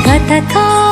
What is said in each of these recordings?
గతకాలమంతా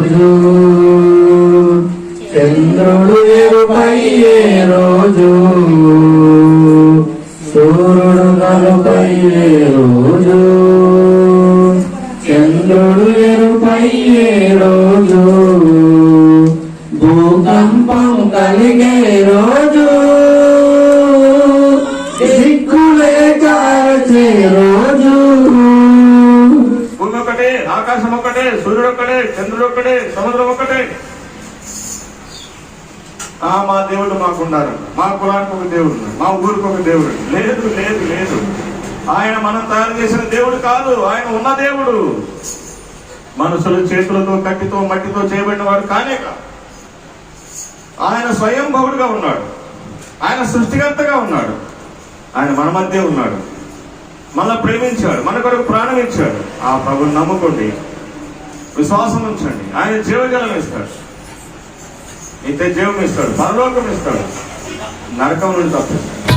రోజు చంద్రుడు ఎరుపై రోజు ఏ రోజు భూకంపం కలిగే రోజు. దిక్కులే కాల్చే రోజు. భూమి ఆకాశం ఒకటే సూర్యుడు ఒకటే చంద్రుడు ఒకటే సముద్రం ఒకటే ఆ మా దేవుడు మాకున్నారు మా కులానికి ఒక దేవుడు మా ఊరికి ఒక దేవుడు లేదు లేదు లేదు. ఆయన మనం తయారు చేసిన దేవుడు కాదు. ఆయన ఉన్న దేవుడు. మనుషుల చేతులతో కట్టితో మట్టితో చేయబడిన వాడు కానే కాదు. ఆయన స్వయం భవుడుగా ఉన్నాడు. ఆయన సృష్టికర్తగా ఉన్నాడు. ఆయన మన మధ్య ఉన్నాడు. మన ప్రేమించాడు. మన కొరకు ప్రాణం ఇచ్చాడు. ఆ ప్రభుని నమ్ముకోండి. విశ్వాసం ఉంచండి. ఆయన జీవజలం ఇస్తాడు. నిత్య జీవం ఇస్తాడు. పరలోకం ఇస్తాడు. నరకం నుండి తప్పిస్తాడు.